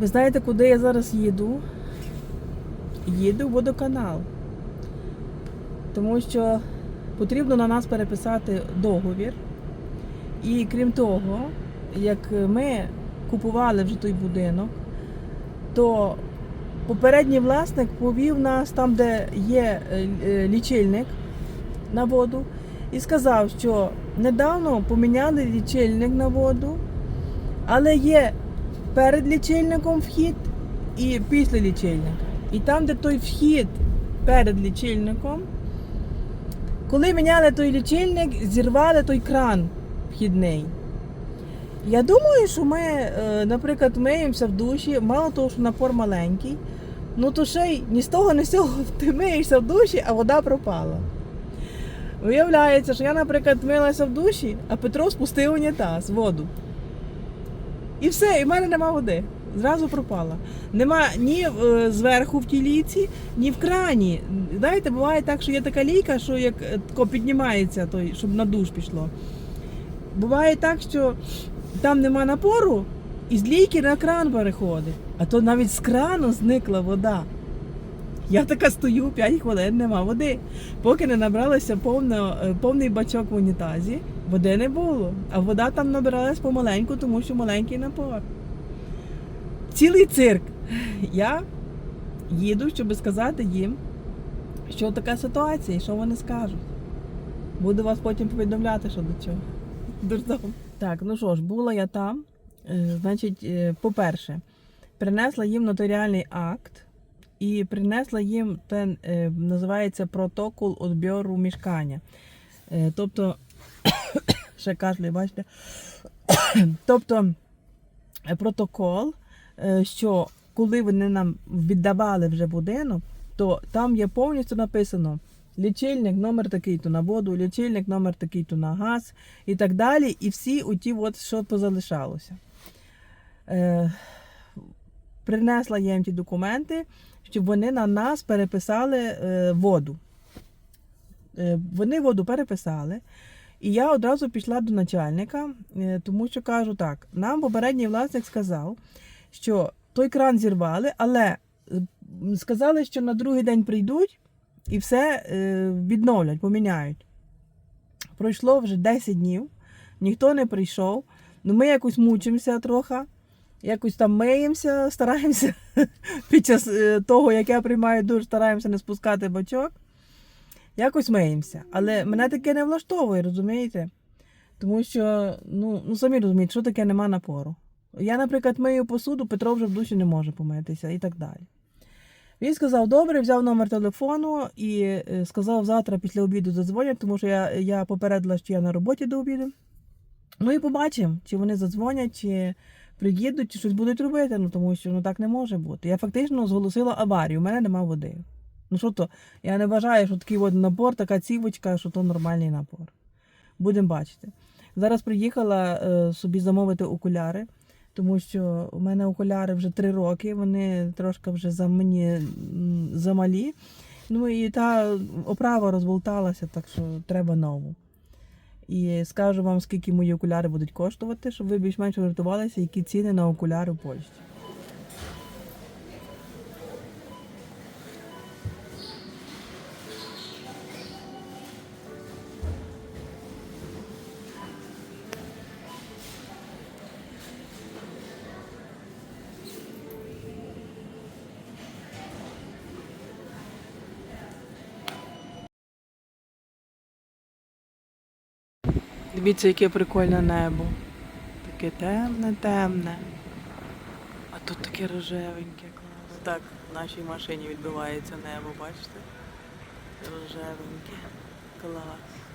Ви знаєте, куди я зараз їду? Їду в водоканал. Тому що потрібно на нас переписати договір. І крім того, як ми купували вже той будинок, то попередній власник повів нас там, де є е, е, лічильник на воду, і сказав, що недавно поміняли лічильник на воду, але є перед лічильником вхід і після лічильника. І там, де той вхід перед лічильником, коли міняли той лічильник, зірвали той кран вхідний. Я думаю, що ми, е, наприклад, миємося в душі, мало того, що напор маленький, ну то ще й ні з того, ні з цього ти миєшся в душі, а вода пропала. Виявляється, що я, наприклад, милася в душі, а Петро спустив унітаз, воду. І все, і в мене нема води. Зразу пропала. Нема ні е, зверху в тіліці, ні в крані. Знаєте, буває так, що є така лійка, що як е, піднімається, той, щоб на душ пішло. Буває так, що там нема напору, і з лійки на кран переходить. А то навіть з крану зникла вода. Я така стою 5 хвилин, нема води. Поки не набралося повно, е, повний бачок в унітазі, води не було. А вода там набиралась помаленьку, тому що маленький напор. Цілий цирк. Я їду, щоб сказати їм, що така ситуація і що вони скажуть. Буду вас потім повідомляти, що до чого. Дурдом. Так, ну що ж, була я там. Е, Значить, е, по-перше, принесла їм нотаріальний акт і принесла їм те, е, називається протокол відбору мішкання. Е, Тобто, ще кашлю, бачите? тобто, е, протокол, що коли вони нам віддавали вже будинок, то там є повністю написано лічильник номер такий-то на воду, лічильник номер такий-то на газ і так далі. І всі оті, от, що позалишалося. Е, принесла їм ті документи, вони на нас переписали е, воду. Е, вони воду переписали. І я одразу пішла до начальника, е, тому що кажу так: нам попередній власник сказав, що той кран зірвали, але сказали, що на другий день прийдуть і все відновлять, поміняють. Пройшло вже 10 днів, ніхто не прийшов. Ну, ми якось мучимося трохи, якось там миємося, стараємося під час е, того, як я приймаю душ, стараємося не спускати бачок. Якось миємося. Але мене таке не влаштовує, розумієте? Тому що, ну, ну самі розумієте, що таке нема напору. Я, наприклад, мию посуду, Петро вже в душі не може помитися і так далі. Він сказав, добре, взяв номер телефону і е, сказав, завтра після обіду задзвонять, тому що я, я попередила, що я на роботі до обіду. Ну і побачимо, чи вони задзвонять, чи приїдуть, чи щось будуть робити, ну тому що ну так не може бути. Я фактично зголосила аварію, у мене нема води. Ну що то, я не вважаю, що такий от набор, така цівочка, що то нормальний набор. Будемо бачити. Зараз приїхала е, собі замовити окуляри, тому що у мене окуляри вже три роки, вони трошки вже за мені замалі. Ну і та оправа розболталася, так що треба нову. І скажу вам, скільки мої окуляри будуть коштувати, щоб ви більш-менш орієнтувалися, які ціни на окуляри в Польщі. Дивіться, яке прикольне небо. Таке темне, темне. А тут таке рожевеньке. Клас. Так, в нашій машині відбивається небо, бачите? Рожевеньке. Клас.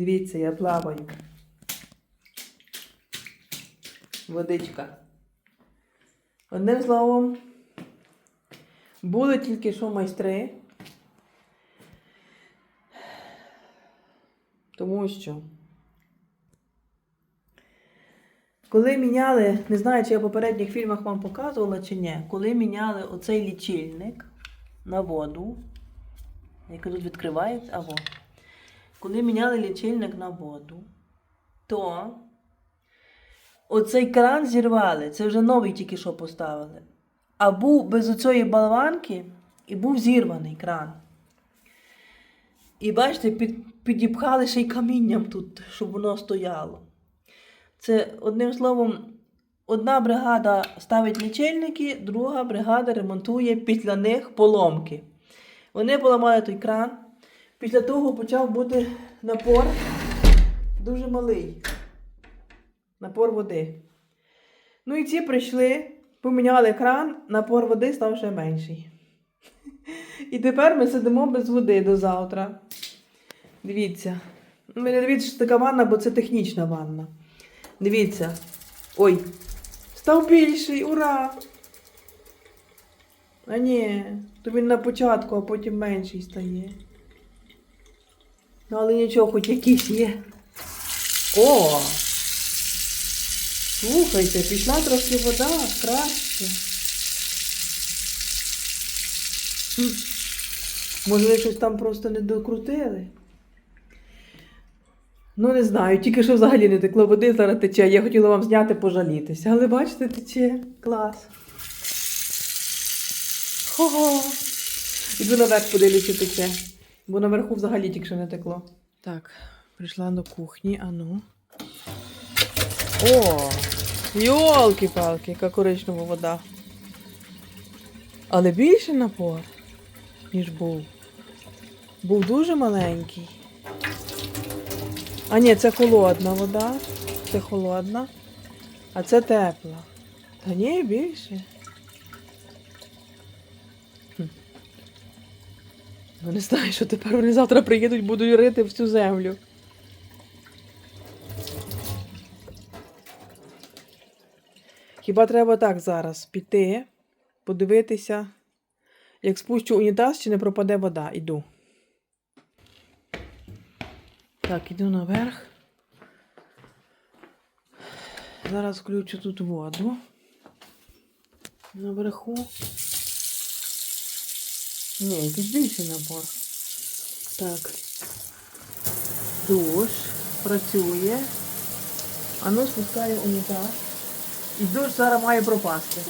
Дивіться, я плаваю. Водичка. Одним словом, були тільки що майстри. Тому що. Коли міняли, не знаю, чи я в попередніх фільмах вам показувала чи ні, коли міняли оцей лічильник на воду, який тут відкривається, або коли міняли лічильник на воду, то оцей кран зірвали, це вже новий тільки що поставили. А був без оцієї болванки і був зірваний кран. І бачите, під, підіпхали ще й камінням тут, щоб воно стояло. Це одним словом, одна бригада ставить лічильники, друга бригада ремонтує після них поломки. Вони поламали той кран. Після того почав бути напор дуже малий. Напор води. Ну і ці прийшли, поміняли кран, напор води став ще менший. І тепер ми сидимо без води до завтра. Дивіться. Ну, Ви не дивіться, що така ванна, бо це технічна ванна. Дивіться. Ой, став більший, ура! А ні, то він на початку, а потім менший стає. Ну, але нічого, хоч якийсь є. О! Слухайте, пішла трохи вода, краще. Може, ви щось там просто не докрутили? Ну, не знаю, тільки що взагалі не текло води, зараз тече. Я хотіла вам зняти, пожалітися. Але бачите, тече. Клас. Хо-го. Іду наверх подивлюся, тече. Бо наверху взагалі тільки що не текло. Так, прийшла до кухні, а ну. О! Йолки-палки, яка коричнева вода. Але більше напор, ніж був. Був дуже маленький. А ні, це холодна вода. Це холодна. А це тепла. Та ні, більше. Ну не знаю, що тепер вони завтра приїдуть, будуть рити всю землю. Хіба треба так зараз піти, подивитися, як спущу унітаз, чи не пропаде вода. Іду. Так, іду наверх. Зараз включу тут воду. Наверху. Ні, якийсь більший набор. Так. Душ. Працює. А ну спускаю унітаз. І душ зараз має пропасти.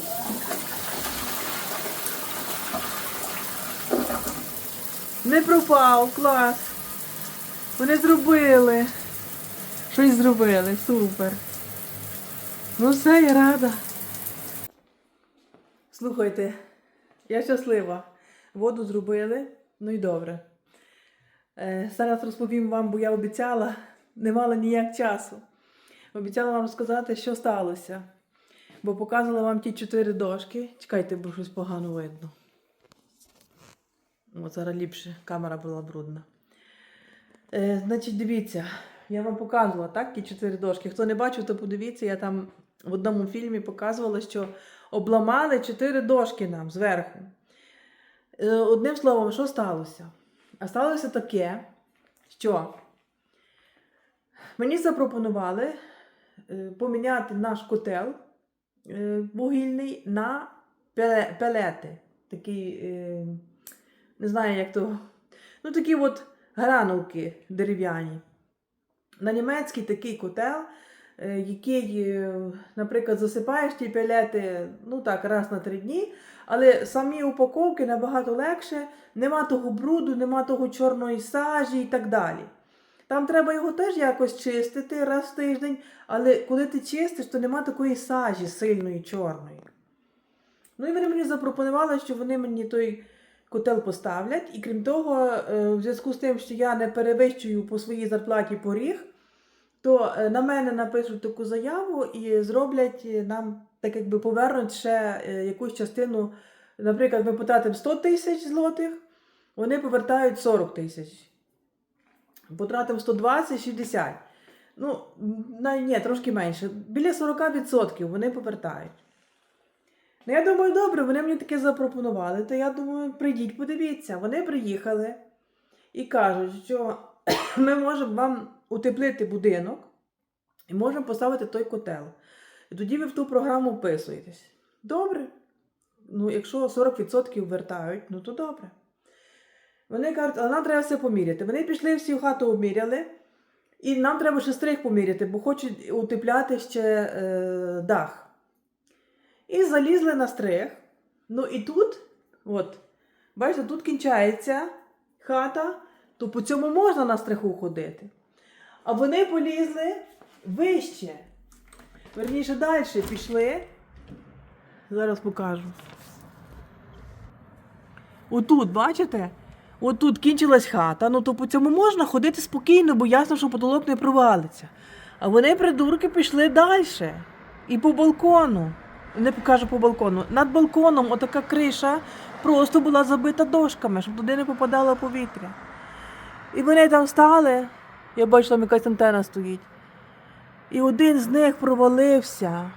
Не пропав, клас. Вони зробили. Щось зробили, супер. Ну все, я рада. Слухайте, я щаслива. Воду зробили, ну і добре. Е, зараз розповім вам, бо я обіцяла, не мала ніяк часу. Обіцяла вам сказати, що сталося. Бо показувала вам ті чотири дошки. Чекайте, бо щось погано видно. От зараз ліпше, камера була брудна. Е, значить, дивіться, я вам показувала так, ті чотири дошки. Хто не бачив, то подивіться, я там в одному фільмі показувала, що обламали чотири дошки нам зверху. Е, одним словом, що сталося? А сталося таке, що мені запропонували е, поміняти наш котел е, вугільний на пелети. Такий, е, не знаю, як то. Ну, такі от гранулки дерев'яні. На німецький такий котел, який, е, наприклад, засипаєш ті пелети, ну так, раз на три дні, але самі упаковки набагато легше, нема того бруду, нема того чорної сажі і так далі. Там треба його теж якось чистити раз в тиждень, але коли ти чистиш, то нема такої сажі сильної чорної. Ну і вони мені запропонували, що вони мені той котел поставлять. І крім того, е, в зв'язку з тим, що я не перевищую по своїй зарплаті поріг, то е, на мене напишуть таку заяву і зроблять е, нам, так якби повернуть ще е, якусь частину. Наприклад, ми потратимо 100 тисяч злотих, вони повертають 40 тисяч. потратив 120-60. Ну, ні, трошки менше. Біля 40% вони повертають. Ну, я думаю, добре, вони мені таке запропонували, то я думаю, прийдіть, подивіться. Вони приїхали і кажуть, що ми можемо вам утеплити будинок і можемо поставити той котел. І тоді ви в ту програму вписуєтесь. Добре. Ну, якщо 40% вертають, ну то добре. Вони кажуть, але нам треба все поміряти. Вони пішли всю хату обміряли, і нам треба ще стрих поміряти, бо хочуть утепляти ще е, дах. І залізли на стрих. Ну і тут, от, бачите, тут кінчається хата, то по цьому можна на стриху ходити. А вони полізли вище. Верніше далі пішли. Зараз покажу. Отут, бачите? Отут кінчилась хата, ну то по цьому можна ходити спокійно, бо ясно, що потолок не провалиться. А вони, придурки, пішли далі. І по балкону. Не покажу по балкону. Над балконом отака криша просто була забита дошками, щоб туди не попадало повітря. І вони там стали. Я бачу, там якась антена стоїть. І один з них провалився,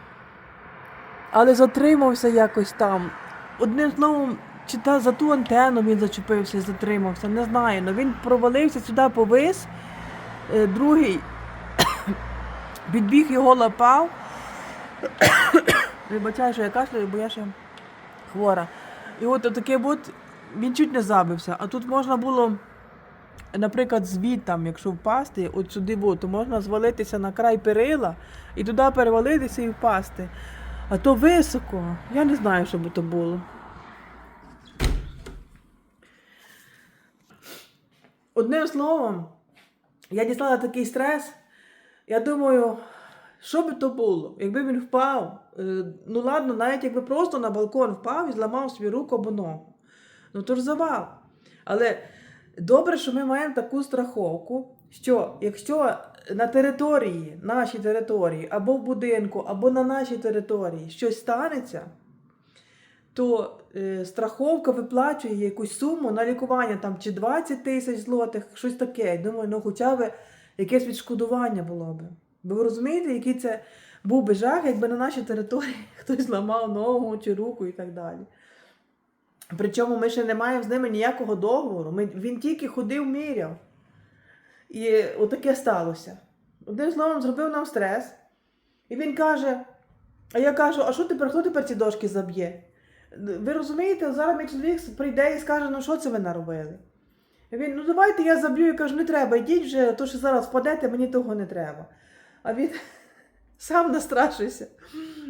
але затримався якось там. Одним словом, чи та за ту антенну він зачепився і затримався, не знаю. але він провалився сюди повис, Е, другий підбіг його лапав. Вибачаю, що я кашляю, бо я ще хвора. І от таке от він чуть не забився. А тут можна було, наприклад, звідтам, якщо впасти, от сюди, то можна звалитися на край перила і туди перевалитися і впасти. А то високо. Я не знаю, що би то було. Одним словом, я дістала такий стрес. Я думаю, що би то було, якби він впав. е, Ну ладно, навіть якби просто на балкон впав і зламав собі руку або ногу. Ну то ж завал. Але добре, що ми маємо таку страховку, що якщо на території, нашій території, або в будинку, або на нашій території щось станеться, то е, страховка виплачує якусь суму на лікування там чи 20 тисяч злотих, щось таке. Думаю, ну хоча б якесь відшкодування було б. Бо ви розумієте, який це був би жах, якби на нашій території хтось зламав ногу чи руку і так далі. Причому ми ще не маємо з ними ніякого договору. Ми, він тільки ходив, міряв. І отаке сталося. Одним словом, зробив нам стрес. І він каже: а я кажу, а що тепер, хто тепер ці дошки заб'є? Ви розумієте, зараз мій чоловік прийде і скаже, ну що це ви наробили? І він, ну давайте я заб'ю і кажу, не треба, йдіть вже, то що зараз впадете, мені того не треба. А він сам настрашився.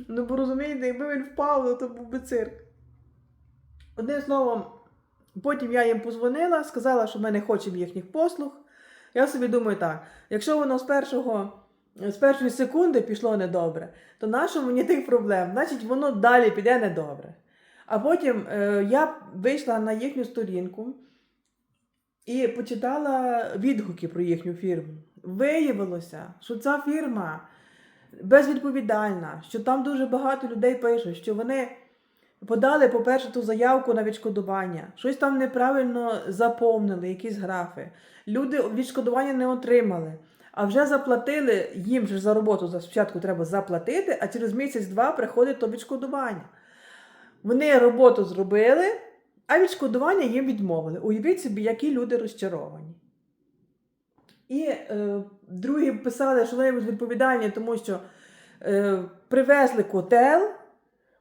Ну, бо розумієте, якби він впав, то був би цирк. Одним словом, потім я їм позвонила, сказала, що ми не хочемо їхніх послуг. Я собі думаю так, якщо воно з першого. З першої секунди пішло недобре, то нащо мені тих проблем? Значить, воно далі піде недобре. А потім е, я вийшла на їхню сторінку і почитала відгуки про їхню фірму. Виявилося, що ця фірма безвідповідальна, що там дуже багато людей пишуть, що вони подали, по-перше, ту заявку на відшкодування, щось там неправильно заповнили, якісь графи. Люди відшкодування не отримали. А вже заплатили їм же за роботу за спочатку треба заплатити, а через місяць-два приходить то відшкодування. Вони роботу зробили, а відшкодування їм відмовили. Уявіть собі, які люди розчаровані. І е, другі писали, що вони відповідальні, тому що е, привезли котел,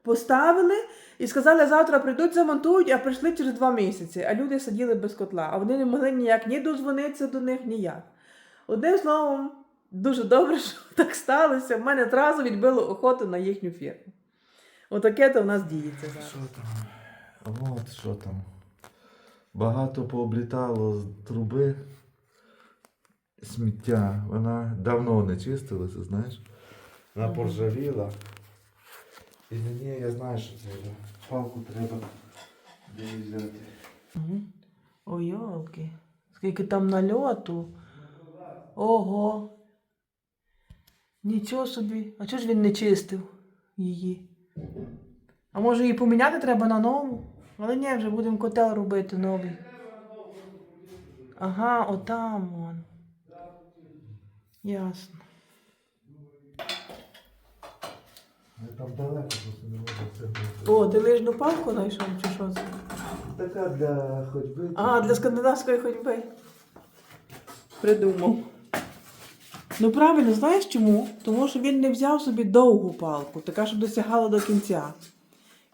поставили і сказали, завтра прийдуть, замонтують, а прийшли через два місяці. А люди сиділи без котла, а вони не могли ніяк ні дозвонитися до них, ніяк. Одним словом, дуже добре, що так сталося. В мене одразу відбило охоту на їхню фірму. Отаке то в нас діється зараз. Що там? От що там. Багато пооблітало з труби сміття. Вона давно не чистилася, знаєш. Вона поржавіла. І мені, я знаю, що це палку треба де її взяти. Ой, йолки. Скільки там нальоту. Ого. Нічого собі. А чого ж він не чистив її? А може її поміняти треба на нову? Але ні, вже будемо котел робити новий. Ага, отам он. Ясно. Я там далеко просто не можу встигнути. О, ти лижну палку знайшов, чи що це? Така для ходьби. А, для скандинавської ходьби. Придумав. Ну правильно, знаєш чому? Тому що він не взяв собі довгу палку, така, щоб досягала до кінця.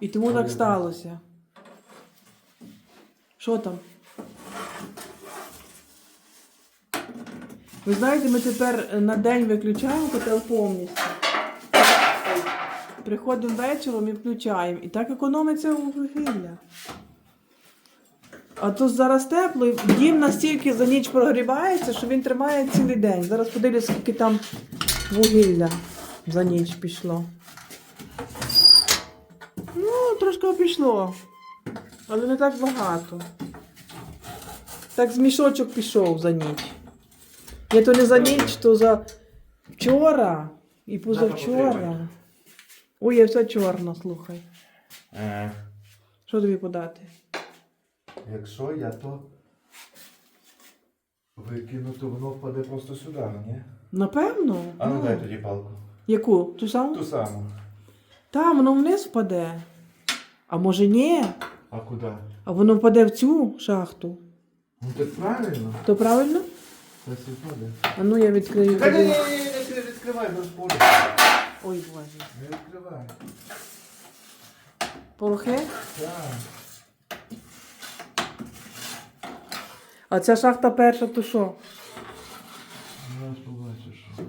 І тому так сталося. Що там? Ви знаєте, ми тепер на день виключаємо котел повністю. Приходимо вечором і включаємо. І так економиться вугілля. А то зараз тепло, і дім настільки за ніч прогрівається, що він тримає цілий день. Зараз подивлюсь, скільки там вугілля за ніч пішло. Ну, трошки пішло. Але не так багато. Так з мішочок пішов за ніч. Я то не за ніч, то за вчора і позавчора. Ой, я все чорно, слухай. Е, Що тобі подати? якщо я то викину, то воно впаде просто сюди, ні? Напевно. А ну Ну. дай тоді палку. Яку? Ту саму? Ту саму. Там воно вниз впаде. А може ні? А куди? А воно впаде в цю шахту. Ну так правильно. То правильно? Зараз і впаде. А ну я відкрию. Та ні, ні, тобі. ні, ні, не відкривай, розпору. Ой, боже. Не відкривай. Порохи? Так. А ця шахта перша, то що? Зараз побачиш, що.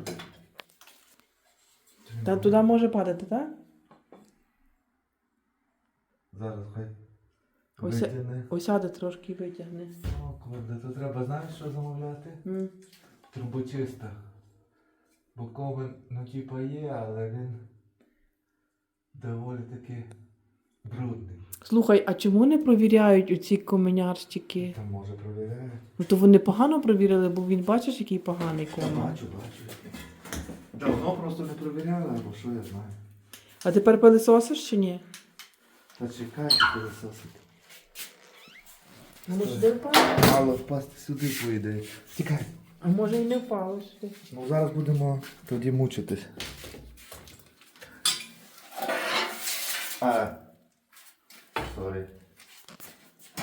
Та туди може падати, так? Зараз хай. Ось- Витягне. Осяде трошки і витягне. О, кurde, то треба, знаєш, що замовляти? М. Трубочиста. Бо ковен, ну типа є, але він доволі таки брудний. Слухай, а чому не провіряють оці коменярщики? Там може провіряють. Ну то вони погано провірили, бо він бачиш, який поганий Та комен. бачу, бачу. Давно просто не провіряли, або що я знаю. А тепер пилисосиш чи ні? Та чекайте, пилососити. А може де впало? Мало впасти сюди поїде. Тікай. А може і не впало сюди. Ну зараз будемо тоді мучитись. А. Сорі.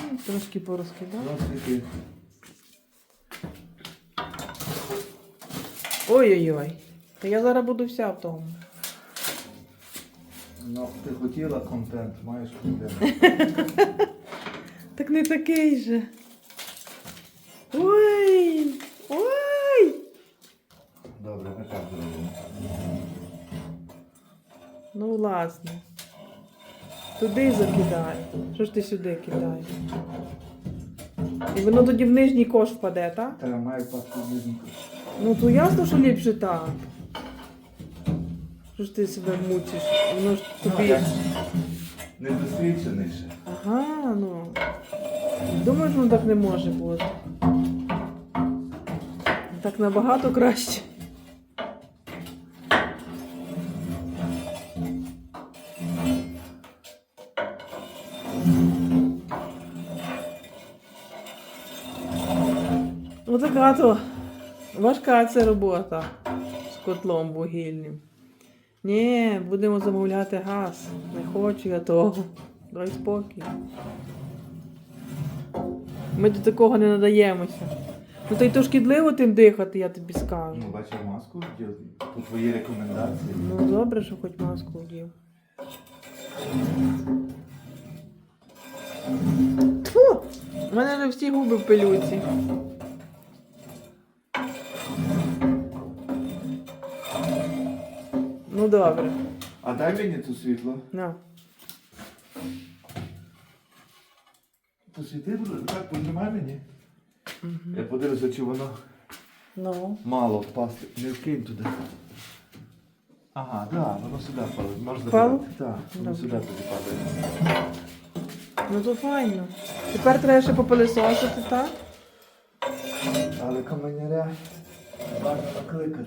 Ну, Трошки порозкидав. Досвіти. Ой-ой-ой. Та я зараз буду вся в тому. Ну, ти хотіла контент, маєш контент. Так не такий же. Ой! Ну, власне. Туди закидай. Що ж ти сюди кидаєш? І воно тоді в нижній кош впаде, так? Та має пасти близненько. Ну то ясно, що ліпше так. Що ж ти себе мучиш? Воно ж тобі. Недосвідчений ще. Ага, ну. Думаєш, воно так не може бути. Так набагато краще. Отака то важка це робота з котлом вугільним. Ні, будемо замовляти газ. Не хочу я того. Дай спокій. Ми до такого не надаємося. Ну та й то шкідливо тим дихати, я тобі скажу. Ну, бачив маску вдів по твоїй рекомендації. Ну добре, що хоч маску вдів. Тьфу! У мене вже всі губи в пилюці. Ну добре. А дай мені ту світло. На. То світи буде, так піднімай мені. Я подивлюся, чи воно Ну. мало впасти. Не вкинь туди. Ага, так, да, воно сюди падає. Можна Впало? забирати. Так, воно Добре. сюди тоді падає. Ну то файно. Тепер треба ще попилисосити, так? Але каменяря бажано накликати.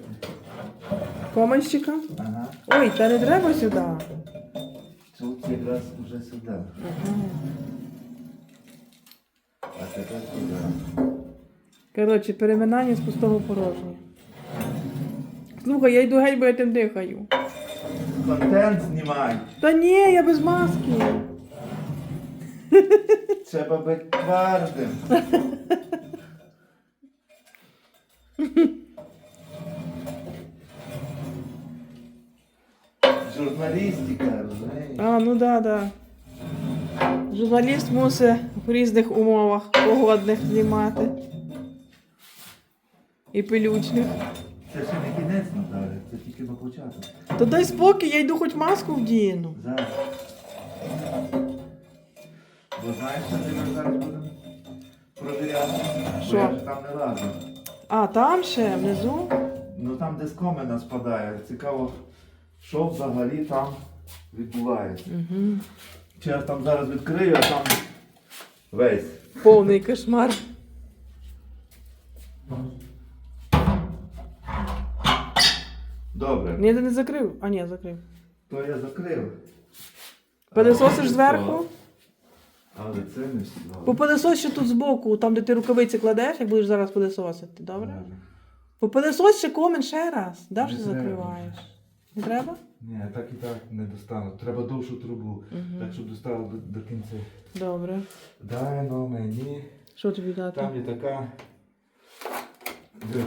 Коменщика. Ага. Ой, та не треба сюди. Тут якраз вже сюди. Ага. А тепер туди. Коротше, переминання з пустого порожня. Слухай, я йду геть, бо я тим дихаю. Контент знімай. Та ні, я без маски. Треба бути твердим. Журналістика? А, ну да, да. Журналіст мусить в різних умовах погодних знімати. І пилючних. Це ще не кінець, Наталя, це тільки на початок. То дай спокій, я йду хоч маску вдіну. Зараз. Бо знаєш, що ми зараз будемо провіряти? Бо Що? Я ж там не разом. А, там ще внизу. Ну там, де з комина спадає. Цікаво, що взагалі там відбувається. Угу. Чи я там зараз відкрию, а там весь. Повний кошмар. Добре, Ні, ти не закрив. А, ні, закрив. то я закрив. Пилисосиш А, зверху? Але це не все. Попилисось ще тут збоку, там, де ти рукавиці кладеш, як будеш зараз пилисосити, добре? Попилисось ще комін ще раз. Да, Не що закриваєш? Не треба? Ні, так і так не достану. Треба довшу трубу, Мгм. так щоб доставив до, до кінця. Добре. Дай но мені. Що тобі дати? Там є така. Дивись.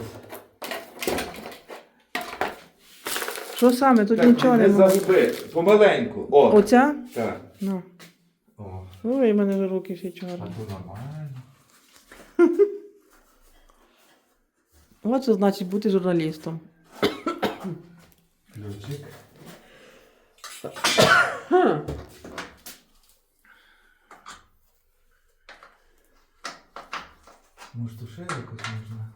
Що саме? Тут Так, нічого не немає. загуби. Помаленьку. О. Оця? Так. Ну. О. Ой, в мене вже руки всі А чорні. то нормально. От це значить бути журналістом. Ключик. Може, то ще якось можна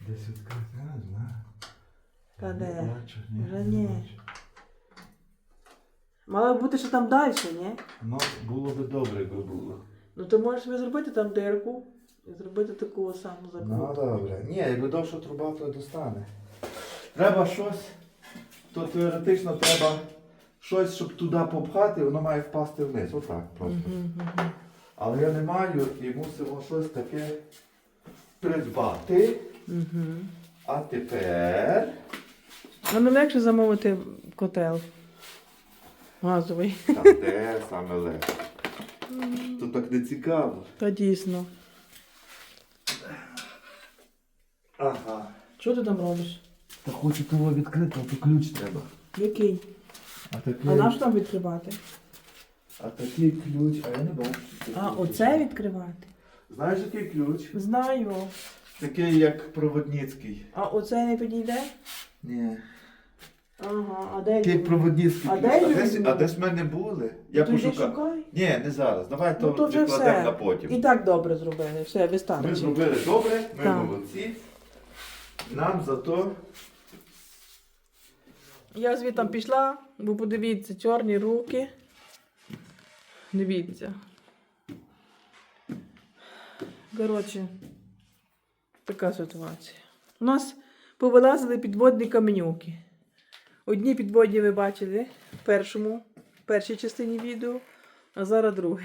десь відкрити, я не знаю. Та де? Вже не ні. Мало бути ще там далі, ні? Ну, було би добре, якби було. Ну ти можеш собі зробити там дирку і зробити таку саму Ну, добре. Ні, якби довша труба, то достане. Треба щось, то теоретично треба щось, щоб туди попхати, воно має впасти вниз. Отак просто. Але я не маю і мусимо щось таке придбати. А тепер. А не легше замовити котел. Газовий. Та де саме легше. То так не цікаво. Та дійсно. Ага. Що ти там робиш? Та хочу того відкрити, а то ключ треба. Який? А такий, А наш там відкривати? а такий ключ, а я не бачу. А, ключ. оце відкривати? Знаєш, який ключ? Знаю. Такий, як проводницький. А оце не підійде? Ні. Ага, а де Такий він? проводницький А ключ. де А він? десь, а десь в мене були? Я То йди пошукав. шукай. Ні, не зараз. Давай Ну то, то вже відкладемо все. на потім. І так добре зробили. Все, Ми вистачить. зробили добре, ми Так. молодці. Нам зато Я звідти пішла, бо подивіться, чорні руки. Дивіться. Коротше, така ситуація. У нас повилазили підводні каменюки. Одні підводні ви бачили в першому, першій частині відео, а зараз друге.